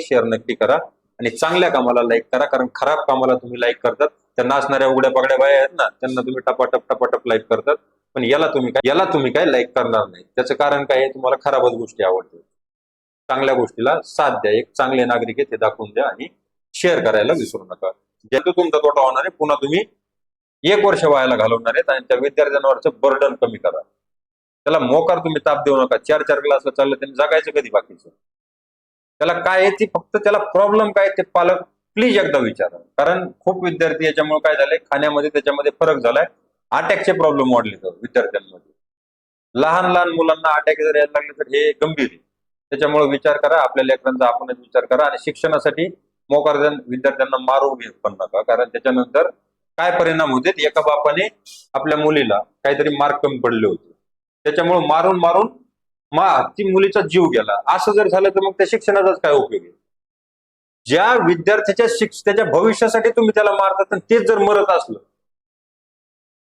एक शेअर नक्की करा. आणि चांगल्या कामाला लाईक करा कारण खराब कामाला तुम्ही लाईक करतात. त्या नाचणाऱ्या उघड्या पगड्या बाया आहेत ना त्यांना तुम्ही टपाटप टपाटप लाईक करतात. पण याला तुम्ही काय याला तुम्ही काय लाईक करणार नाही. त्याचं कारण काय आहे? तुम्हाला खराबच गोष्टी आवडतात. चांगल्या गोष्टीला साथ द्या. एक चांगले नागरिक आहे ते दाखवून द्या आणि शेअर करायला विसरू नका. ज्यातून तुमचा तोटा होणार आहे पुन्हा तुम्ही एक वर्ष व्हायला घालवणार आहेत आणि त्या विद्यार्थ्यांवरचं बर्डन कमी करा. त्याला मोकार तुम्ही ताप देऊ नका. चार चार क्लास चाललं त्यांनी जगायचं कधी बाकीचं? त्याला काय आहे ती फक्त त्याला प्रॉब्लेम काय ते पालक प्लीज एकदा विचारा. कारण खूप विद्यार्थी याच्यामुळे काय झाले खाण्यामध्ये त्याच्यामध्ये फरक झालाय. अटॅकचे प्रॉब्लेम वाढले तर विद्यार्थ्यांमध्ये. लहान लहान मुलांना अटॅक जर यायला लागले तर हे गंभीर आहे. त्याच्यामुळे विचार करा आपल्या लेकरांचा आपणच विचार करा आणि शिक्षणासाठी मोकार विद्यार्थ्यांना मारू घेत पण नका. कारण त्याच्यानंतर काय परिणाम होते? एका बापाने आपल्या मुलीला काहीतरी मार्क कमी पडले होते. त्याच्यामुळे मारून मारून मा ती मुलीचा जीव गेला. असं जर झालं तर मग त्या शिक्षणाचाच काय उपयोग आहे? ज्या विद्यार्थ्याच्या शिक्ष त्याच्या भविष्यासाठी तुम्ही त्याला मारतात आणि तेच जर मरत असलं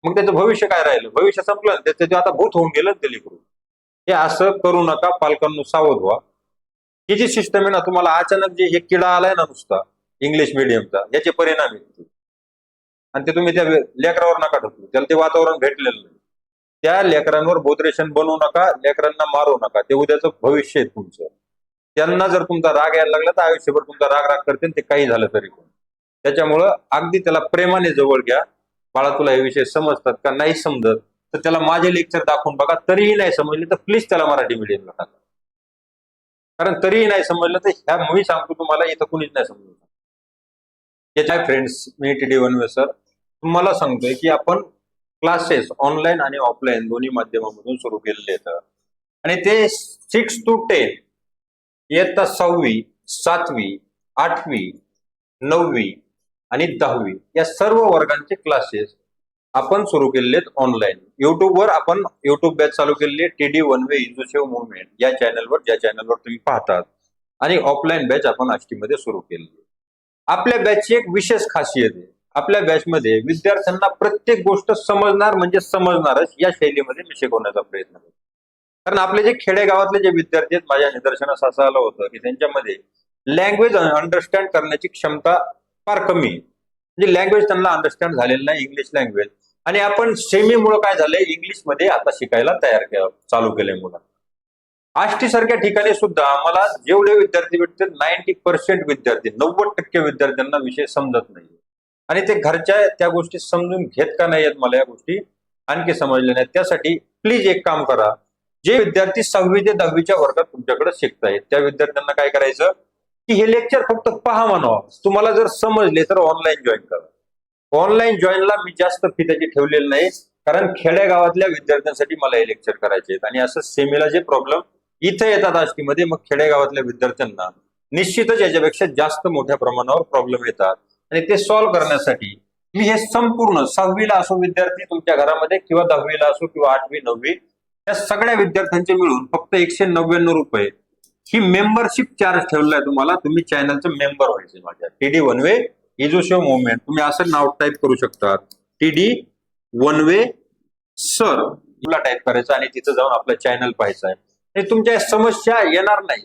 मग त्याचं भविष्य काय राहिलं? भविष्य संपलं त्याचं आता भूत होऊन गेलं ना ते हे असं करू नका पालकांनो सावध व्हा. ही जी सिस्टम आहे ना तुम्हाला अचानक जे हे किडा आलाय ना नुसता इंग्लिश मिडियमचा याचे परिणाम आहेत. आणि ते तुम्ही त्या लेकरावर नका ढकलू. त्याला ते वातावरण भेटलेलं नाही. त्या लेकरांवर बोधरेशन बनवू नका लेकरांना मारू नका. ते उद्याचं भविष्य आहे तुमचं. त्यांना जर तुमचा राग यायला लागला तर आयुष्यभर तुमचा राग राग करते ते काही झालं तरी पण. त्याच्यामुळं अगदी त्याला प्रेमाने जवळ घ्या. बाळा तुला हे विषय समजतात का नाही समजत तर त्याला माझे लेक्चर दाखवून बघा. तरीही नाही समजले तर प्लीज त्याला मराठी मिडियमला टाका. कारण तरीही नाही समजलं तर ह्या मी सांगतो तुम्हाला इथं कुणीच नाही समजलं याच्या फ्रेंड्स मी T D one way sir तुम्हाला सांगतोय की आपण क्लासेस ऑनलाईन आणि ऑफलाईन दोन्ही माध्यमामधून सुरू केलेले आहेत. आणि ते सिक्स टू टेन इयत्ता सहावी सातवी आठवी नववी आणि दहावी या सर्व वर्गांचे क्लासेस आपण सुरू केलेले आहेत ऑनलाईन युट्यूबवर आपण युट्यूब बॅच चालू केलेली आहे. T D one way inclusive movement या चॅनलवर ज्या चॅनलवर तुम्ही पाहतात. आणि ऑफलाईन बॅच आपण आष्टीमध्ये सुरू केलेली आहे. आपल्या बॅचची एक विशेष खासियत आहे. आपल्या बॅचमध्ये विद्यार्थ्यांना प्रत्येक गोष्ट समजणार म्हणजे समजणारच या शैलीमध्ये मी शिकवण्याचा प्रयत्न करतो. कारण आपले जे खेडेगावातले जे विद्यार्थी आहेत माझ्या निदर्शनास असं आलं होतं की त्यांच्यामध्ये लँग्वेज अंडरस्टँड करण्याची क्षमता फार कमी आहे. म्हणजे लँग्वेज त्यांना अंडरस्टँड झालेलं नाही इंग्लिश लँग्वेज आणि आपण सेमीमुळं काय झालंय इंग्लिशमध्ये आता शिकायला तयार केलं चालू केलंय मुलं. आष्टी सारख्या ठिकाणी सुद्धा आम्हाला जेवढे विद्यार्थी भेटतील नाईन्टी पर्सेंट विद्यार्थी नव्वद टक्के विद्यार्थ्यांना विषय समजत नाही आणि ते घरच्या त्या गोष्टी समजून घेत का नाही आहेत मला या गोष्टी आणखी समजल्या नाहीत. त्यासाठी प्लीज एक काम करा. जे विद्यार्थी सहावी ते दहावीच्या वर्गात तुमच्याकडे शिकतायत त्या विद्यार्थ्यांना काय करायचं? की हे लेक्चर फक्त पहा म्हणावं. तुम्हाला जर समजले तर ऑनलाईन जॉईन करा. ऑनलाईन जॉईनला मी जास्त फी त्याची ठेवलेली नाही कारण खेडेगावातल्या विद्यार्थ्यांसाठी मला हे लेक्चर करायचे आहेत. आणि असं सेमीला जे प्रॉब्लेम इथे येतात आष्टीमध्ये मग खेडेगावातल्या विद्यार्थ्यांना निश्चितच याच्यापेक्षा जास्त मोठ्या प्रमाणावर प्रॉब्लेम येतात. आणि ते सॉल्व्ह करण्यासाठी मी हे संपूर्ण सहावीला असो विद्यार्थी तुमच्या घरामध्ये किंवा दहावीला असो किंवा आठवी नववी या सगळ्या विद्यार्थ्यांचे मिळून फक्त एकशे नव्याण्णव रुपये ही मेंबरशिप चार्ज ठेवलेला आहे तुम्हाला. तुम्ही चॅनलचं मेंबर व्हायचे माझ्या. टी डी वन वे इजोशो मुवमेंट तुम्ही असं नाव टाईप करू शकता टीडी वन वे सर तुला टाईप करायचं आणि तिथं जाऊन आपलं चॅनल पाहायचं आहे. तुमच्या समस्या येणार नाही.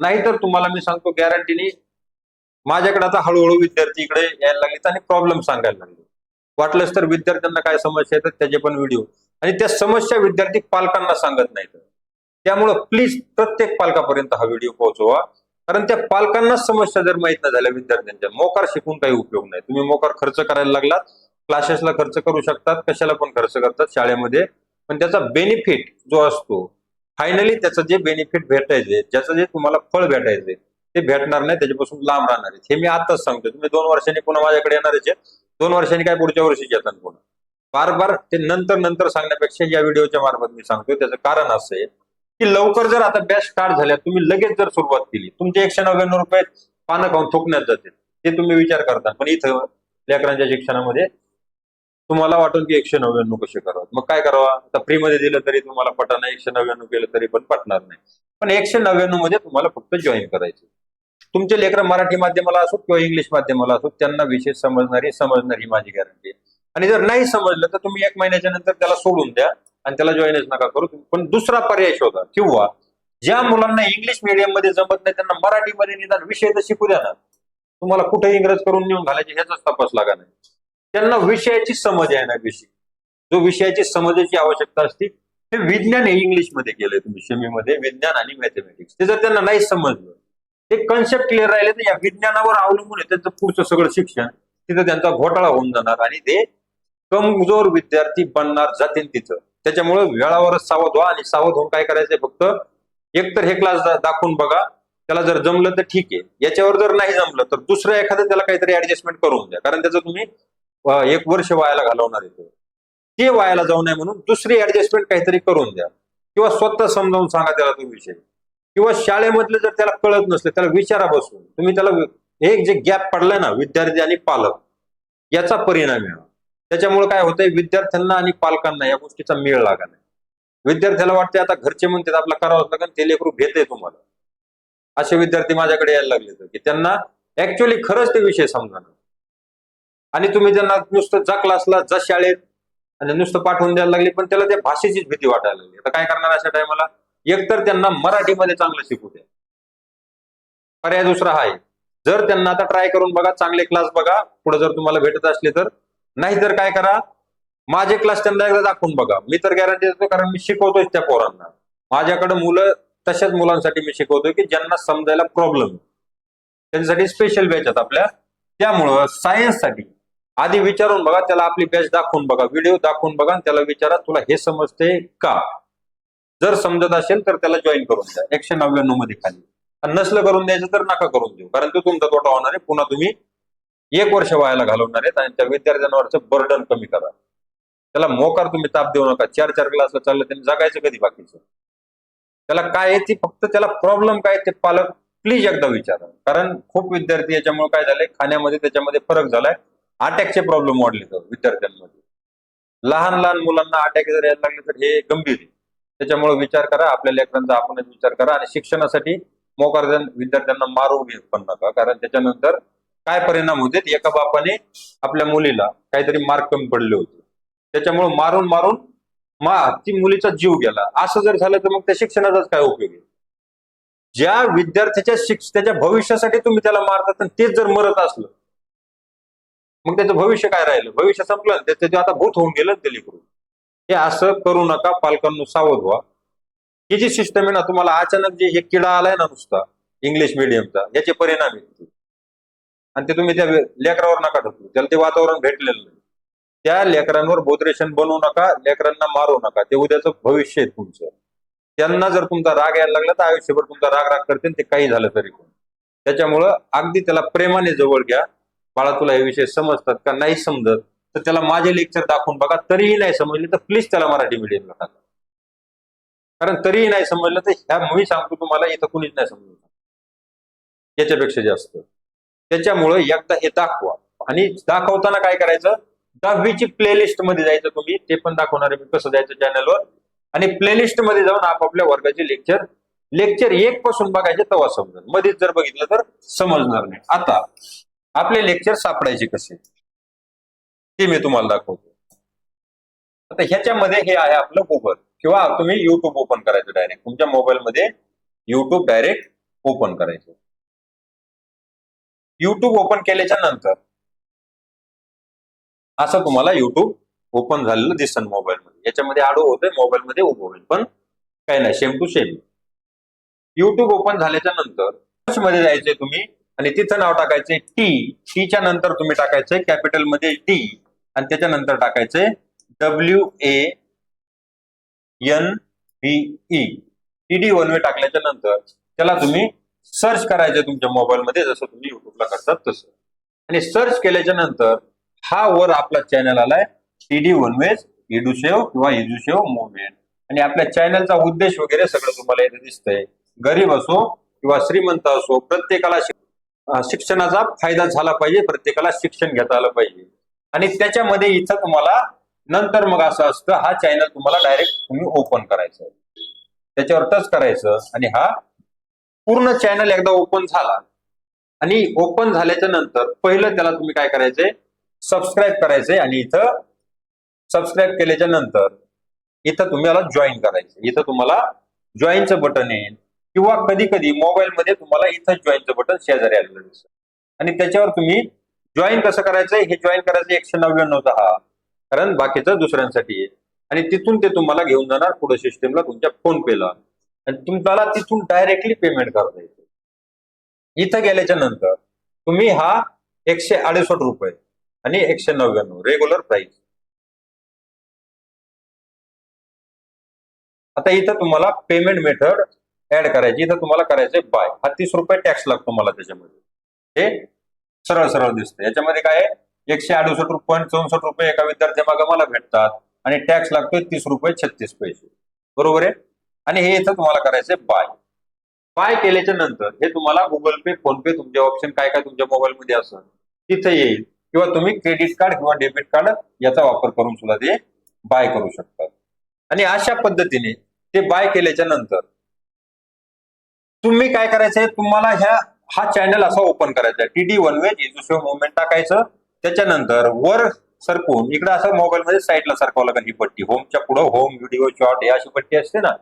नाहीतर तुम्हाला मी सांगतो गॅरंटीने माझ्याकडे आता हळूहळू विद्यार्थी इकडे यायला लागलेत आणि प्रॉब्लेम सांगायला लागले. वाटलंच तर विद्यार्थ्यांना काय समस्या येतात त्याचे पण व्हिडिओ आणि त्या समस्या विद्यार्थी पालकांना सांगत नाहीत. त्यामुळं प्लीज प्रत्येक पालकापर्यंत हा व्हिडिओ पोहोचवा. कारण त्या पालकांनाच समस्या जर माहीत नाही झाल्या विद्यार्थ्यांच्या मोकार शिकून काही उपयोग नाही. तुम्ही मोकार खर्च करायला लागलात क्लासेसला खर्च करू शकतात कशाला पण खर्च करतात शाळेमध्ये. पण त्याचा बेनिफिट जो असतो फायनली त्याचं जे बेनिफिट भेटायचे ज्याचं जे तुम्हाला फळ भेटायचे ते भेटणार नाही त्याच्यापासून लांब राहणार आहेत. हे मी आताच सांगतो तुम्ही दोन वर्षांनी पुन्हा माझ्याकडे येणारच आहे दोन वर्षांनी काय पुढच्या वर्षी येतात पुन्हा. बार बार ते नंतर नंतर सांगण्यापेक्षा या व्हिडिओच्या मार्फत मी सांगतो त्याचं कारण असं आहे की लवकर जर आता बॅच स्टार्ट झाल्या तुम्ही लगेच जर सुरुवात केली तुमचे एकशे नव्याण्णव रुपये पानं खाऊन थुकण्यात जातील. ते तुम्ही विचार करता. पण इथं लेकरांच्या शिक्षणामध्ये तुम्हाला वाटून की एकशे नव्याण्णव कसे करावं? मग काय करावं? आता फ्रीमध्ये दिलं तरी तुम्हाला पटणार एकशे नव्याण्णव केलं तरी पण पटणार नाही. पण एकशे नव्याण्णवमध्ये तुम्हाला फक्त जॉईन करायचे तुमचे लेकर मराठी माध्यमाला असो किंवा इंग्लिश माध्यमाला असो त्यांना विषय समजणारी समजणारी माझी गॅरंटी आणि जर नाही समजलं तर तुम्ही एक महिन्याच्या नंतर त्याला सोडून द्या आणि त्याला जॉईनच नका करू. पण दुसरा पर्याय शोधा. किंवा ज्या मुलांना इंग्लिश मीडियममध्ये जमत नाही त्यांना मराठीमध्ये निदान विषय तर शिकू द्या ना. तुम्हाला कुठे इंग्रज करून नेऊन घालायचे ह्याचाच तपास लागा नाही. त्यांना विषयाची समज आहे ना विषय. जो विषयाची समजाची आवश्यकता असते ते विज्ञान हे इंग्लिशमध्ये केलंय तुम्ही सेमीमध्ये विज्ञान आणि मॅथमॅटिक्स ते जर त्यांना नाही समजलं ते कन्सेप्ट क्लिअर राहिले तर या विज्ञानावर अवलंबून आहे. त्यांचं पुढचं सगळं शिक्षण तिथं त्यांचा घोटाळा होऊन जाणार आणि ते कमजोर विद्यार्थी बनणार जातील तिथं. त्याच्यामुळे वेळावरच सावध व्हा आणि सावध होऊन काय करायचंय फक्त एकतर हे क्लास दाखवून बघा. त्याला जर जमलं तर ठीक आहे. याच्यावर जर नाही जमलं तर दुसरं एखादं त्याला काहीतरी ऍडजस्टमेंट करून द्या. कारण त्याचं तुम्ही एक वर्ष वायाला घालवणार आहे ते. ते वायाला जाऊ नये म्हणून दुसरी ऍडजस्टमेंट काहीतरी करून द्या. किंवा स्वतः समजावून सांगा त्याला तो विषय. किंवा शाळेमधलं जर त्याला कळत नसलं त्याला विचारा बसून. तुम्ही त्याला एक जे गॅप पडलाय ना विद्यार्थी आणि पालक याचा परिणाम आहे. त्याच्यामुळे काय होतंय विद्यार्थ्यांना आणि पालकांना या गोष्टीचा मेळ लागा नाही. विद्यार्थ्याला वाटते आता घरचे म्हणतात आपला करावंच लागेल ते लेकरू घेते तुम्हाला. असे विद्यार्थी माझ्याकडे यायला लागले की त्यांना ऍक्च्युअली खरंच ते विषय समजणार आणि तुम्ही त्यांना नुसतं जा क्लासला जा शाळेत आणि नुसतं पाठवून द्यायला लागले पण त्याला त्या भाषेचीच भीती वाटायला लागली. आता काय करणार अशा टायमाला एकतर त्यांना मराठीमध्ये चांगलं शिकू द्या. पर्याय दुसरा हा आहे. जर त्यांना आता ट्राय करून बघा चांगले क्लास बघा पुढे जर तुम्हाला भेटत असले तर. नाही तर काय करा माझे क्लास त्यांना एकदा दाखवून बघा. मी तर गॅरंटी देतो कारण मी शिकवतोय त्या पोरांना. माझ्याकडे मुलं तशाच मुलांसाठी मी शिकवतोय की ज्यांना समजायला प्रॉब्लेम त्यांच्यासाठी स्पेशल बॅच आहेत आपल्या. त्यामुळं सायन्ससाठी आधी विचारून बघा त्याला आपली बॅच दाखवून बघा व्हिडिओ दाखवून बघा त्याला विचारा तुला हे समजते का? जर समजत असेल तर त्याला जॉईन करून द्या. एकशे नव्याण्णवमध्ये खाली. आणि नसलं करून द्यायचं तर नका करून देऊ. कारण तो तुमचा तोटा होणार आहे. पुन्हा तुम्ही एक वर्ष व्हायला घालवणार आहेत आणि त्या विद्यार्थ्यांवरचं बर्डन कमी करा. त्याला मोकार तुम्ही ताप देऊ नका. चार चार क्लासला चाललं त्यांनी जगायचं कधी बाकीचं? त्याला काय आहे ती फक्त त्याला प्रॉब्लेम काय ते पालक प्लीज एकदा विचारा. कारण खूप विद्यार्थी याच्यामुळे काय झाले खाण्यामध्ये त्याच्यामध्ये फरक झालाय. अटॅकचे प्रॉब्लेम वाढले तर विद्यार्थ्यांमध्ये. लहान लहान मुलांना अटॅक जर यायला लागले तर हे गंभीर आहे. त्याच्यामुळे विचार करा आपल्या लेकरांचा आपणच विचार करा आणि शिक्षणासाठी मोकार विद्यार्थ्यांना मारू घेत पण नका. कारण त्याच्यानंतर काय परिणाम होते? एका बापाने आपल्या मुलीला काहीतरी मार्क कमी पडले होते. त्याच्यामुळे मारून मारून मा ती मुलीचा जीव गेला. असं जर झालं तर मग त्या शिक्षणाचाच काय उपयोग आहे? ज्या विद्यार्थ्याच्या शिक्ष त्याच्या भविष्यासाठी तुम्ही त्याला मारतात आणि तेच जर मरत असलं मग त्याचं भविष्य काय राहिलं? भविष्य संपलं त्याचं ते आता भूत होऊन गेलं ते लेकरू हे असं करू नका पालकांना सावध व्हा. ही जी सिस्टम आहे ना तुम्हाला अचानक जे हे किडा आलाय ना नुसता इंग्लिश मिडियमचा याचे परिणाम आहेत. आणि ते तुम्ही त्या लेकरावर नका ढकलू. त्याला ते वातावरण भेटलेलं नाही. त्या लेकरांवर बोधरेशन बनवू नका लेकरांना मारू नका. ते उद्याचं भविष्य आहे तुमचं. त्यांना जर तुमचा राग यायला लागला तर आयुष्यभर तुमचा राग राग करतील ते काही झालं तरी पण. त्याच्यामुळं अगदी त्याला प्रेमाने जवळ घ्या. बाळा तुला हे विषय समजतात का? नाही समजत. तर त्याला माझे लेक्चर दाखवून बघा तरीही नाही समजले तर प्लीज त्याला मराठी मिडियमला टाका. कारण तरीही नाही समजलं तर ह्या मी सांगतो तुम्हाला इथं कुणीच नाही समजलं याच्यापेक्षा जास्त. त्याच्यामुळं एकदा हे दाखवा. आणि दाखवताना काय करायचं? दहावीची प्लेलिस्टमध्ये जायचं तुम्ही ते पण दाखवणार आहे मी कसं जायचं चॅनलवर आणि प्लेलिस्टमध्ये जाऊन आपापल्या वर्गाचे लेक्चर लेक्चर एक पासून बघायचे तेव्हा समजेल. मध्येच जर बघितलं तर समजणार नाही. आता आपले लेक्चर सापडायचे कसे? ते मी तुम्हाला दाखवतो. आता ह्याच्यामध्ये हे आहे आपलं गुगल किंवा तुम्ही युट्यूब ओपन करायचं डायरेक्ट तुमच्या मोबाईलमध्ये युट्यूब डायरेक्ट ओपन करायचं. युट्यूब ओपन केल्याच्यानंतर असं तुम्हाला युट्यूब ओपन झालेलं दिसन मोबाईलमध्ये याच्यामध्ये आडो होतंय मोबाईलमध्ये उभं होईल. पण काही नाही same to same YouTube open झाल्याच्यानंतरमध्ये जायचंय तुम्ही आणि तिथं नाव टाकायचंय टी टीच्या नंतर तुम्ही टाकायचंय कॅपिटलमध्ये टी आणि त्याच्यानंतर टाकायचंय W A N V E T D one way टाकल्याच्या नंतर त्याला तुम्ही सर्च करायचं तुमच्या मोबाईलमध्ये जसं तुम्ही युट्यूबला करतात तसं. आणि सर्च केल्याच्यानंतर हा वर आपला चॅनल आलाय टी डी वन वेज इडुसेव किंवा इजुसेव मुवमेंट आणि आपल्या चॅनलचा उद्देश वगैरे सगळं तुम्हाला इथे दिसतंय. गरीब असो किंवा श्रीमंत असो प्रत्येकाला शिक्षणाचा फायदा झाला पाहिजे प्रत्येकाला शिक्षण घेता आलं पाहिजे. आणि त्याच्यामध्ये इथं तुम्हाला नंतर मग असं असतं हा चॅनल तुम्हाला डायरेक्ट तुम्ही ओपन करायचं. त्याच्यावर टच करायचं आणि हा पूर्ण चॅनल एकदा ओपन झाला. आणि ओपन झाल्याच्यानंतर पहिलं त्याला तुम्ही काय करायचंय? सबस्क्राईब करायचंय आणि इथं सबस्क्राईब केल्याच्यानंतर इथं तुम्हाला जॉईन करायचं इथं तुम्हाला जॉईनचं बटन येईल. किंवा कधी कधी मोबाईल मध्ये तुम्हाला इथं जॉईनचं बटन शेजारी आलेलं दिसतं आणि त्याच्यावर तुम्ही जॉईन कसं करायचं हे जॉईन करायचं एकशे नव्याण्णवचा हा. कारण बाकीचं दुसऱ्यांसाठी आहे. आणि तिथून ते तुम्हाला घेऊन जाणार पुढे सिस्टीमला तुमच्या फोन पेला आणि तुम्हाला तिथून डायरेक्टली पेमेंट करता येते. इथं गेल्याच्यानंतर तुम्ही हा एकशे अडुसष्ट रुपये आणि एकशे नव्याण्णव रेग्युलर प्राइस आता इथं तुम्हाला पेमेंट मेथड ऍड करायची. इथं तुम्हाला करायचंय बाय हा तीस रुपये टॅक्स लागतो मला त्याच्यामध्ये. हे सरळ सरळ दिसतं. याच्यामध्ये काय आहे? एकशे अडुसष्ट पॉईंट चौसष्ट रुपये एका विद्यार्थ्यामागे मला भेटतात. आणि टॅक्स लागतोय तीस रुपये छत्तीस पैसे. बरोबर आहे? आणि हे इथं तुम्हाला करायचंय बाय बाय केल्याच्यानंतर हे तुम्हाला गुगल पे फोन पे तुमचे ऑप्शन काय काय तुमच्या मोबाईलमध्ये असेल तिथं येईल. किंवा तुम्ही क्रेडिट कार्ड किंवा डेबिट कार्ड याचा वापर करून सुद्धा ते बाय करू शकतात. आणि अशा पद्धतीने ते बाय केल्याच्यानंतर तुम्ही काय करायचंय? तुम्हाला ह्या हा चॅनल असा ओपन करायचा टी डी वन वेज दुसरं मुवमेंट टाकायचं. त्याच्यानंतर वर सरकून इकडे असं मोबाईल मध्ये साईडला सरकावं लागेल. ही पट्टी होमच्या पुढे होम व्हिडिओ शॉर्ट या अशी पट्टी असते ना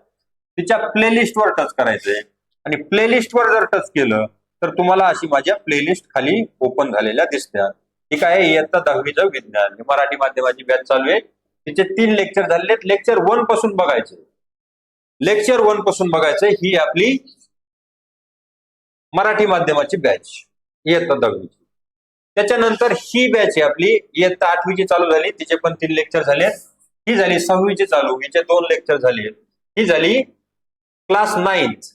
तिच्या प्लेलिस्ट वर टच करायचंय. आणि प्लेलिस्ट वर जर टच केलं तर तुम्हाला अशी माझ्या प्लेलिस्ट खाली ओपन झालेल्या दिसत्या. ठीक आहे? इयत्ता दहावीचं विज्ञान. मराठी माध्यमाची बॅच चालू आहे. तिचे तीन लेक्चर झालेले लेक्चर वनपासून बघायचे लेक्चर वनपासून बघायचं ही आपली मराठी माध्यमाची बॅच इयत्ता दहावीची त्याच्यानंतर ही बॅच आहे आपली. इयत्ता आठवीची चालू झाली. तिचे पण तीन लेक्चर झाले ही झाली सहावीची चालू. हिचे दोन लेक्चर झाले ही झाली क्लास नाईन्थ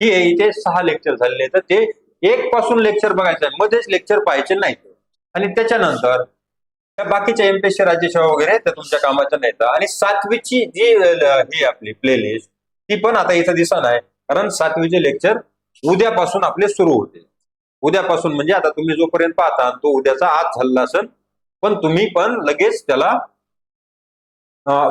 ही आहे इथे सहा लेक्चर झालेले तर ते एक पासून लेक्चर बघायचं. आहे मध्येच लेक्चर पाहायचे नाहीत. आणि त्याच्यानंतर त्या बाकीच्या एमपीएससी राज्यसेवा वगैरे त्या तुमच्या कामाच्या नाहीत आणि सातवीची जी ही आपली प्लेलिस्ट ती पण आता इथं दिसणार आहे. कारण सातवीचे लेक्चर उद्यापासून आपले सुरू होते. उद्यापासून म्हणजे आता तुम्ही जोपर्यंत पाहता तो उद्याचा आज झालेला असेल पण तुम्ही पण लगेच त्याला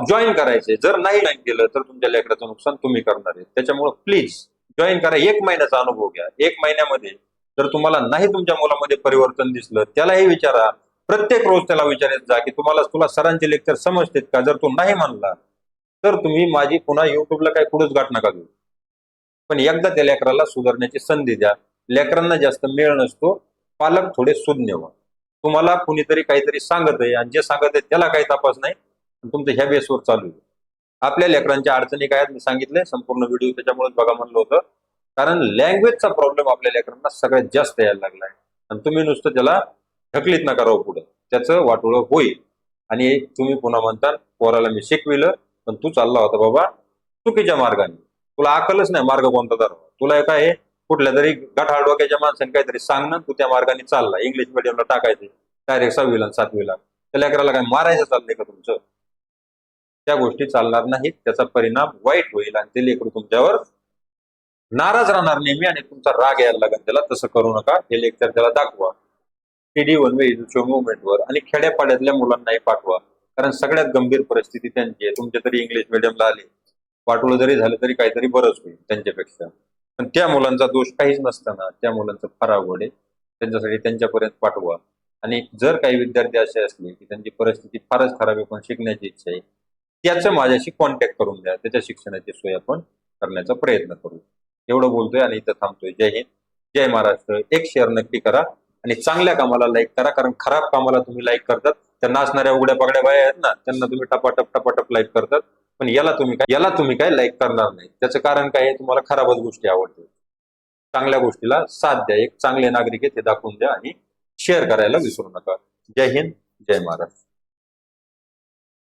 जॉईन करायचे. जर नाही जॉईन केलं तर तुमच्या लेकराचं नुकसान तुम्ही करणार आहे. त्याच्यामुळे प्लीज जॉईन करा. एक महिन्याचा अनुभव घ्या. एक महिन्यामध्ये जर तुम्हाला नाही तुमच्या मुलामध्ये परिवर्तन दिसलं त्यालाही विचारा. प्रत्येक रोज त्याला विचारत जा की तुम्हाला तुला सरांचे लेक्चर समजतेत का? जर तो नाही म्हणला तर तुम्ही माझी पुन्हा युट्यूबला काही पुढेच गाठ नका घेऊ. पण एकदा त्या लेकराला सुधारण्याची संधी द्या. लेकरांना जास्त मेळ नसतो. पालक थोडे सुज्ञ व्हा. तुम्हाला कुणीतरी काहीतरी सांगत आहे आणि जे सांगत आहे त्याला काही तपास नाही. आणि तुमचं ह्या बेसवर चालू आहे. आपल्या लेकरांच्या अडचणी काय मी सांगितले. संपूर्ण व्हिडिओ त्याच्यामुळेच बघा म्हणलं होतं. कारण लँग्वेजचा प्रॉब्लेम आपल्या लेकरांना सगळ्यात जास्त यायला लागलाय. आणि तुम्ही नुसतं त्याला ढकलीत नका राहू पुढं. त्याचं वाटोळं होईल. आणि तुम्ही पुन्हा म्हणता पोराला मी शिकविलं पण तू चालला होता बाबा चुकीच्या मार्गाने. तुला अकलच नाही मार्ग कोणता तर. तुला काय आहे, कुठल्या तरी गठाळ डोक्याच्या माणसाने काहीतरी सांगणं तू त्या मार्गाने चालला. इंग्लिश मिडियमला टाकायचे. डायरेक्ट सहावीला सातवीला. त्या लेकराला काय मारायचं चाललंय का तुमचं? त्या गोष्टी चालणार नाहीत. त्याचा परिणाम वाईट होईल आणि ते लेकरू तुमच्यावर नाराज राहणार नेहमी आणि तुमचा राग यायला लागेल. त्याला तसं करू नका. हे लेक्चर त्याला दाखवा. टीडी वन वे मुवमेंटवर आणि खेड्यापाड्यातल्या मुलांनाही पाठवा. कारण सगळ्यात गंभीर परिस्थिती त्यांची आहे. तुमच्या तरी इंग्लिश मिडियमला आली. वाटोळं जरी झालं तरी काहीतरी बरंच होईल त्यांच्यापेक्षा. पण त्या मुलांचा दोष काहीच नसताना त्या मुलांचं फार अवघड आहे. त्यांच्यासाठी त्यांच्यापर्यंत पाठवा. आणि जर काही विद्यार्थी असे असले की त्यांची परिस्थिती फारच खराब आहे पण शिकण्याची इच्छा आहे त्याचं माझ्याशी कॉन्टॅक्ट करून द्या. त्याच्या शिक्षणाची सोय आपण करण्याचा प्रयत्न करू. एवढं बोलतोय आणि इथं थांबतोय. जय हिंद. जय महाराष्ट्र. एक शेअर नक्की करा आणि चांगल्या कामाला लाईक करा कारण खराब कामाला तुम्ही लाईक करतात. त्या नाचणाऱ्या उघड्या पगड्या बाया आहेत ना त्यांना तुम्ही टपाटप टपाटप लाईक करतात. पण याला तुम्ही काय याला तुम्ही काय लाईक करणार नाही. त्याचं कारण काय आहे? तुम्हाला खराबच गोष्टी आवडतील. चांगल्या गोष्टीला साथ द्या. एक चांगले नागरिक आहे ते दाखवून द्या आणि शेअर करायला विसरू नका. जय हिंद जय महाराष्ट्र.